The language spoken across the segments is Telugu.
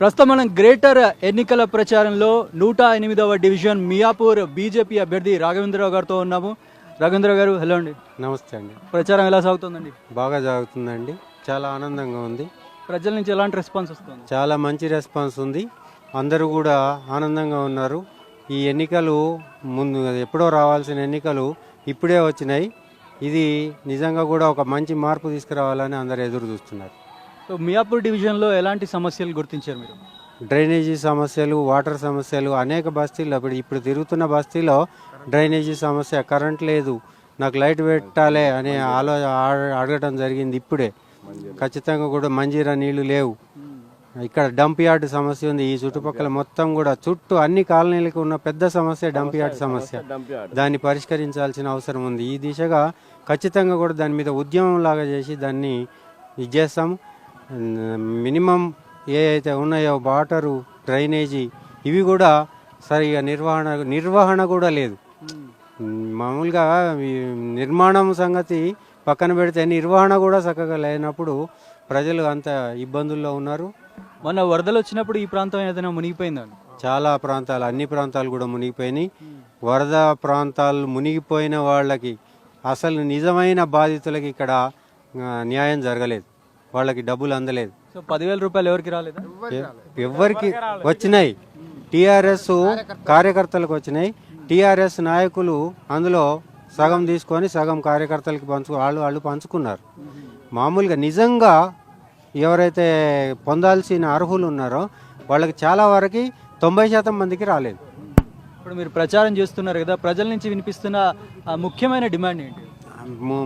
ప్రస్తుతం మనం గ్రేటర్ ఎన్నికల ప్రచారంలో నూట ఎనిమిదవ డివిజన్ మియాపూర్ బీజేపీ అభ్యర్థి రాఘవేంద్రరావు గారితో ఉన్నాము. రాఘవేంద్రరావు గారు హలో అండి. నమస్తే అండి. ప్రచారం ఎలా సాగుతుందండి? బాగా జరుగుతుందండి చాలా ఆనందంగా ఉంది. ప్రజల నుంచి ఎలాంటి రెస్పాన్స్ వస్తుంది? చాలా మంచి రెస్పాన్స్ ఉంది. అందరూ కూడా ఆనందంగా ఉన్నారు. ఈ ఎన్నికలు ముందు ఎప్పుడో రావాల్సిన ఎన్నికలు ఇప్పుడే వచ్చినాయి. ఇది నిజంగా కూడా ఒక మంచి మార్పు తీసుకురావాలని అందరు ఎదురు చూస్తున్నారు. సో మియాపూర్ డివిజన్లో ఎలాంటి సమస్యలు గుర్తించారు మీరు? డ్రైనేజీ సమస్యలు వాటర్ సమస్యలు అనేక బస్తీలు అప్పుడు ఇప్పుడు తిరుగుతున్న బస్తీలో డ్రైనేజీ సమస్య కరెంట్ లేదు నాకు లైట్ పెట్టాలి అనే ఆలో అడగటం జరిగింది ఇప్పుడే. ఖచ్చితంగా కూడా మంజీరా నీళ్ళు లేవు. ఇక్కడ డంప్ యార్డ్ సమస్య ఉంది ఈ చుట్టుపక్కల మొత్తం కూడా చుట్టూ అన్ని కాలనీలకు ఉన్న పెద్ద సమస్య డంప్ యార్డ్ సమస్య. దాన్ని పరిష్కరించాల్సిన అవసరం ఉంది. ఈ దిశగా ఖచ్చితంగా కూడా దాని మీద ఉద్యమం లాగా చేసి దాన్ని ఇది చేస్తాము. మినిమం ఏ అయితే ఉన్నాయో వాటరు డ్రైనేజీ ఇవి కూడా సరిగా నిర్వహణ నిర్వహణ కూడా లేదు. మామూలుగా నిర్మాణం సంగతి పక్కన పెడితే నిర్వహణ కూడా చక్కగా లేనప్పుడు ప్రజలు అంత ఇబ్బందుల్లో ఉన్నారు. మొన్న వరదలు వచ్చినప్పుడు ఈ ప్రాంతం ఏదైనా మునిగిపోయిందండి చాలా ప్రాంతాలు అన్ని ప్రాంతాలు కూడా మునిగిపోయినాయి. వరద ప్రాంతాలు మునిగిపోయిన వాళ్ళకి అసలు నిజమైన బాధితులకి ఇక్కడ న్యాయం జరగలేదు. వాళ్ళకి డబ్బులు అందలేదు. సో పదివేల రూపాయలు ఎవరికి రాలేదా? ఎవరికి వచ్చినాయి. టిఆర్ఎస్ కార్యకర్తలకు వచ్చినాయి. టిఆర్ఎస్ నాయకులు అందులో సగం తీసుకొని సగం కార్యకర్తలకి పంచు వాళ్ళు వాళ్ళు పంచుకున్నారు. మామూలుగా నిజంగా ఎవరైతే పొందాల్సిన అర్హులు ఉన్నారో వాళ్ళకి చాలా వరకు తొంభై శాతం మందికి రాలేదు. ఇప్పుడు మీరు ప్రచారం చేస్తున్నారు కదా ప్రజల నుంచి వినిపిస్తున్న ముఖ్యమైన డిమాండ్ ఏంటి?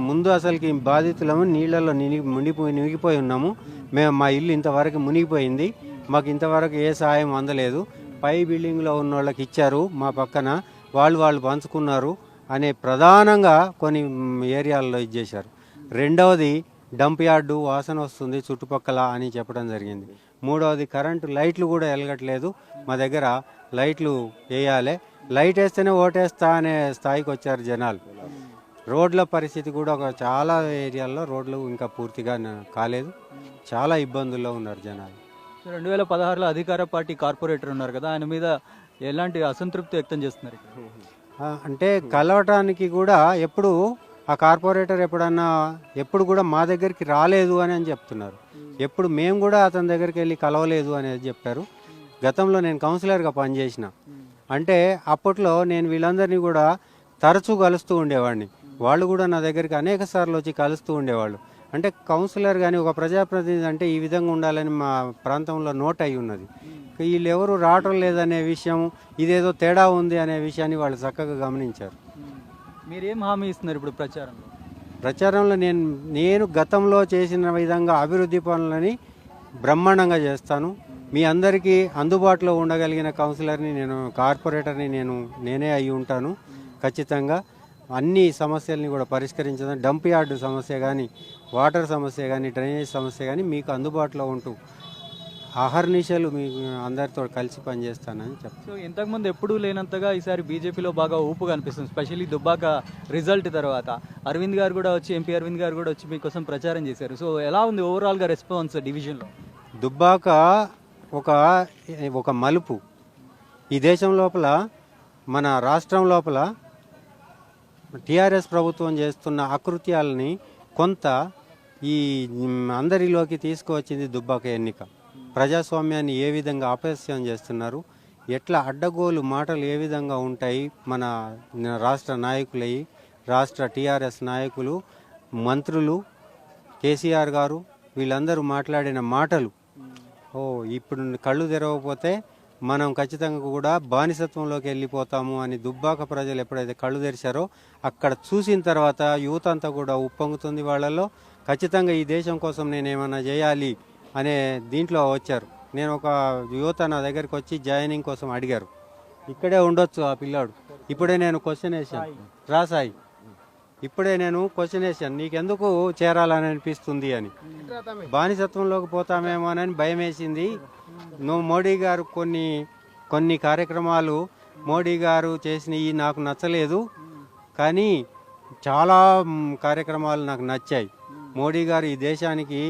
ముందు అసలుకి బాధితులము నీళ్ళలో మునిగిపోయి మునిగిపోయి ఉన్నాము. మేము మా ఇల్లు ఇంతవరకు మునిగిపోయింది. మాకు ఇంతవరకు ఏ సహాయం అందలేదు. పై బిల్డింగ్లో ఉన్న వాళ్ళకి ఇచ్చారు మా పక్కన. వాళ్ళు వాళ్ళు పంచుకున్నారు అనే ప్రధానంగా కొన్ని ఏరియాల్లో ఇచ్చేశారు రెండవది డంప్ యార్డు వాసన వస్తుంది చుట్టుపక్కల అని చెప్పడం జరిగింది. మూడవది కరెంటు లైట్లు కూడా వెలగట్లేదు. మా దగ్గర లైట్లు వేయాలి. లైట్ వేస్తేనే ఓటేస్తా అనే స్థాయికి వచ్చారు జనాలు. రోడ్ల పరిస్థితి కూడా ఒక చాలా ఏరియాల్లో రోడ్లు ఇంకా పూర్తిగా కాలేదు. చాలా ఇబ్బందుల్లో ఉన్నారు జనాలు. రెండు వేల పదహారులో అధికార పార్టీ కార్పొరేటర్ ఉన్నారు కదా ఆయన మీద ఎలాంటి అసంతృప్తి వ్యక్తం చేస్తున్నారు అంటే కలవటానికి కూడా ఎప్పుడు ఆ కార్పొరేటర్ ఎప్పుడన్నా ఎప్పుడు కూడా మా దగ్గరికి రాలేదు అని అని చెప్తున్నారు. ఎప్పుడు మేము కూడా అతని దగ్గరికి వెళ్ళి కలవలేదు అనేది చెప్పారు. గతంలో నేను కౌన్సిలర్గా పనిచేసిన. అంటే అప్పట్లో నేను వీళ్ళందరినీ కూడా తరచూ కలుస్తూ ఉండేవాడిని. వాళ్ళు కూడా నా దగ్గరికి అనేక సార్లు వచ్చి కలుస్తూ ఉండేవాళ్ళు. అంటే కౌన్సిలర్ కానీ ఒక ప్రజాప్రతినిధి అంటే ఈ విధంగా ఉండాలని మా ప్రాంతంలో నోట్ అయి ఉన్నది. వీళ్ళు ఎవరు రావటం లేదనే విషయం ఇదేదో తేడా ఉంది అనే విషయాన్ని వాళ్ళు చక్కగా గమనించారు. మీరేం హామీ ఇస్తున్నారు ఇప్పుడు ప్రచారంలో? ప్రచారంలో నేను నేను గతంలో చేసిన విధంగా అభివృద్ధి పనులని బ్రహ్మాండంగా చేస్తాను. మీ అందరికీ అందుబాటులో ఉండగలిగిన కౌన్సిలర్ని నేను కార్పొరేటర్ని నేను నేనే అయి ఉంటాను ఖచ్చితంగా. అన్ని సమస్యల్ని కూడా పరిష్కరించడం డంప్ యార్డు సమస్య కానీ వాటర్ సమస్య కానీ డ్రైనేజ్ సమస్య కానీ మీకు అందుబాటులో ఉంటూ అహర్నిశలు మీ అందరితో కలిసి పనిచేస్తానని చెప్తాను సో ఇంతకుముందు ఎప్పుడూ లేనంతగా ఈసారి బీజేపీలో బాగా ఊపు కనిపిస్తుంది స్పెషల్లీ దుబ్బాక రిజల్ట్ తర్వాత. అరవింద్ గారు కూడా వచ్చి ఎంపీ అరవింద్ గారు కూడా వచ్చి మీకోసం ప్రచారం చేశారు. సో ఎలా ఉంది ఓవరాల్గా రెస్పాన్స్ డివిజన్లో దుబ్బాక ఒక ఒక మలుపు. ఈ దేశం లోపల మన రాష్ట్రం లోపల టిఆర్ఎస్ ప్రభుత్వం చేస్తున్న అకృత్యాలని కొంత ఈ అందరిలోకి తీసుకువచ్చింది దుబ్బాక ఎన్నిక. ప్రజాస్వామ్యాన్ని ఏ విధంగా అపస్యం చేస్తున్నారు? ఎట్లా అడ్డగోలు మాటలు ఏ విధంగా ఉంటాయి మన రాష్ట్ర నాయకులై రాష్ట్ర టిఆర్ఎస్ నాయకులు మంత్రులు కేసీఆర్ గారు వీళ్ళందరూ మాట్లాడిన మాటలు. ఓ ఇప్పుడు కళ్ళు తెరవకపోతే మనం ఖచ్చితంగా కూడా బానిసత్వంలోకి వెళ్ళిపోతాము అని దుబ్బాక ప్రజలు ఎప్పుడైతే కళ్ళు తెరిచారో అక్కడ చూసిన తర్వాత యువత అంతా కూడా ఉప్పొంగుతుంది వాళ్ళలో ఖచ్చితంగా ఈ దేశం కోసం నేను ఏమైనా చేయాలి అనే దీంట్లో వచ్చారు. నేను ఒక యువత నా దగ్గరికి వచ్చి జాయినింగ్ కోసం అడిగారు. ఇక్కడే ఉండొచ్చు ఆ పిల్లాడు. ఇప్పుడే నేను క్వశ్చన్ వేసాను రాసాయి ఇప్పుడే నేను క్వశ్చన్ వేసాను నీకెందుకు చేరాలని అనిపిస్తుంది అని? బానిసత్వంలోకి పోతామేమోనని భయం వేసింది నువ్వు మోడీ గారు కొన్ని కొన్ని కార్యక్రమాలు మోడీ గారు చేసినవి నాకు నచ్చలేదు. కానీ చాలా కార్యక్రమాలు నాకు నచ్చాయి. మోడీ గారు ఈ దేశానికి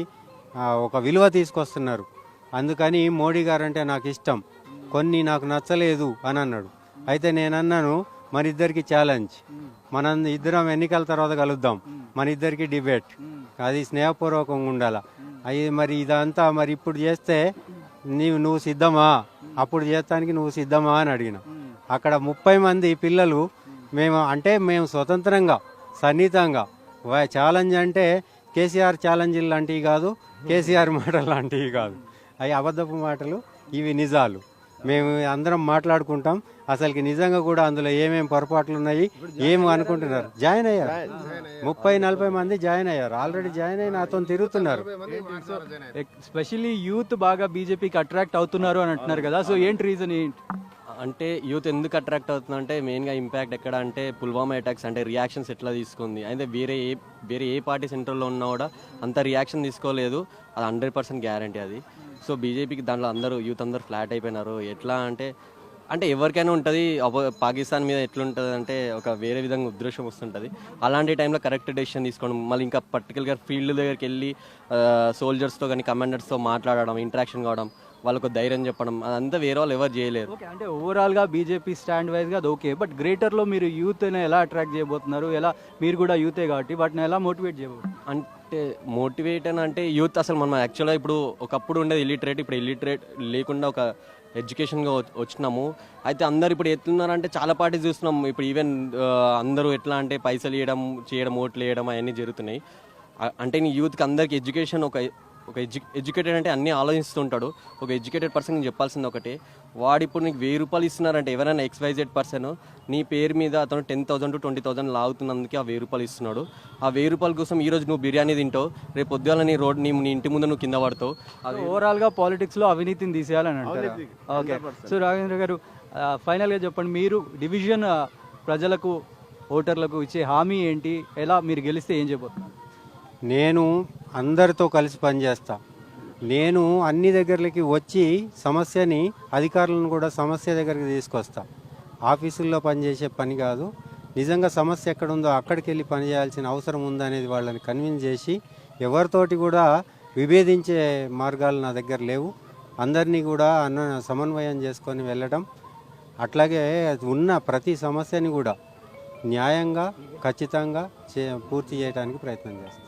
ఒక విలువ తీసుకొస్తున్నారు. అందుకని మోడీ గారు అంటే నాకు ఇష్టం. కొన్ని నాకు నచ్చలేదు అని అన్నాడు. అయితే నేను అన్నాను మన ఇద్దరికి ఛాలెంజ్ మన ఇద్దరం ఎన్నికల తర్వాత కలుద్దాం. మన ఇద్దరికి డిబేట్ అది స్నేహపూర్వకంగా ఉండాల. అవి మరి ఇదంతా మరి ఇప్పుడు చేస్తే నీవు నువ్వు సిద్ధమా? అప్పుడు చేస్తానికి నువ్వు సిద్ధమా అని అడిగిన. అక్కడ ముప్పై మంది పిల్లలు మేము. అంటే మేము స్వతంత్రంగా సన్నిహితంగా. ఛాలెంజ్ అంటే కేసీఆర్ ఛాలెంజ్ లాంటివి కాదు కేసీఆర్ మాటలు లాంటివి కాదు. అవి అబద్ధపు మాటలు ఇవి నిజాలు. మేము అందరం మాట్లాడుకుంటాం. అసలుకి నిజంగా కూడా అందులో ఏమేమి పొరపాట్లు ఉన్నాయి ఏమి అనుకుంటున్నారు? జాయిన్ అయ్యారు. ముప్పై నలభై మంది జాయిన్ అయ్యారు. ఆల్రెడీ జాయిన్ అయ్యి నాతో తిరుగుతున్నారు. స్పెషల్లీ యూత్ బాగా బీజేపీకి అట్రాక్ట్ అవుతున్నారు అని అంటున్నారు కదా. సో ఏంటి రీజన్ ఏంటి? అంటే యూత్ ఎందుకు అట్రాక్ట్ అవుతుందంటే మెయిన్గా ఇంపాక్ట్ ఎక్కడ అంటే పుల్వామా అటాక్స్ అంటే రియాక్షన్స్ ఎట్లా తీసుకుంది? అయితే వేరే ఏ వేరే ఏ పార్టీ సెంటర్లో ఉన్నా కూడా అంత రియాక్షన్ తీసుకోలేదు. అది హండ్రెడ్ పర్సెంట్ గ్యారంటీ అది. సో బీజేపీకి దాంట్లో అందరూ యూత్ అందరూ ఫ్లాట్ అయిపోయినారు. ఎట్లా అంటే అంటే ఎవరికైనా ఉంటుంది పాకిస్తాన్ మీద ఎట్లుంటుంది అంటే ఒక వేరే విధంగా ఉద్దేశం వస్తుంటుంది. అలాంటి టైంలో కరెక్ట్ డెసిషన్ తీసుకోవడం మళ్ళీ ఇంకా పర్టికులర్గా ఫీల్డ్ దగ్గరికి వెళ్ళి సోల్జర్స్తో కానీ కమాండర్స్తో మాట్లాడడం ఇంటరాక్షన్ కావడం వాళ్ళకు ధైర్యం చెప్పడం అదంతా వేరే వాళ్ళు ఎవరు చేయలేరు. ఓకే అంటే ఓవరాల్గా బీజేపీ స్టాండ్ వైజ్గా అది ఓకే బట్ గ్రేటర్లో మీరు యూత్ ఎలా అట్రాక్ట్ చేయబోతున్నారు? ఎలా మీరు కూడా యూతే కాబట్టి వాటిని ఎలా మోటివేట్ చేయబోతున్నారు? అంటే మోటివేట్ అని అంటే యూత్ అసలు మనం యాక్చువల్గా ఇప్పుడు ఒకప్పుడు ఉండేది ఇల్లిటరేట్ ఇప్పుడు ఇల్లిటరేట్ లేకుండా ఒక ఎడ్యుకేషన్గా వచ్చినాము. అయితే అందరు ఇప్పుడు ఎట్లున్నారంటే చాలా పార్టీస్ చూస్తున్నాం. ఇప్పుడు ఈవెన్ అందరూ ఎట్లా అంటే పైసలు ఇవ్వడం చేయడం ఓట్లు వేయడం అవన్నీ జరుగుతున్నాయి. అంటే నీ యూత్కి అందరికి ఎడ్యుకేషన్ ఒక ఒక ఎడ్యు ఎడ్యుకేటెడ్ అంటే అన్నీ ఆలోచిస్తుంటాడు. ఒక ఎడ్యుకేటెడ్ పర్సన్ చెప్పాల్సింది ఒకటే. వాడు ఇప్పుడు నీకు వెయ్యి రూపాయలు ఇస్తున్నారంటే ఎవరైనా ఎక్స్వైజెడ్ పర్సన్ నీ పేరు మీద అతను ten thousand to twenty thousand లాగుతున్నందుకే ఆ వెయ్యి రూపాయలు ఇస్తున్నాడు. ఆ వెయ్యి రూపాయల కోసం ఈ రోజు నువ్వు బిర్యానీ తింటావు రేపు పొద్దుగాల నీ రోడ్ నీ నీ ఇంటి ముందు నువ్వు కింద పడతావు. అది ఓవరాల్గా పాలిటిక్స్లో అవినీతిని తీసేయాలని అంటారు? ఓకే. సో రాఘవేంద్ర గారు ఫైనల్గా చెప్పండి. మీరు డివిజన్ ప్రజలకు ఓటర్లకు ఇచ్చే హామీ ఏంటి? ఎలా మీరు గెలిస్తే ఏం చేయబోతున్నారు నేను అందరితో కలిసి పనిచేస్తా. నేను అన్ని దగ్గరలకి వచ్చి సమస్యని అధికారులను కూడా సమస్య దగ్గరికి తీసుకొస్తా. ఆఫీసుల్లో పనిచేసే పని కాదు నిజంగా సమస్య ఎక్కడ ఉందో అక్కడికి వెళ్ళి పని చేయాల్సిన అవసరం ఉందనేది వాళ్ళని కన్విన్స్ చేసి ఎవరితోటి కూడా విభేదించే మార్గాలు నా దగ్గర లేవు. అందరినీ కూడా అన్న సమన్వయం చేసుకొని వెళ్ళడం అట్లాగే ఉన్న ప్రతి సమస్యని కూడా న్యాయంగా ఖచ్చితంగా చే పూర్తి చేయడానికి ప్రయత్నం చేస్తాను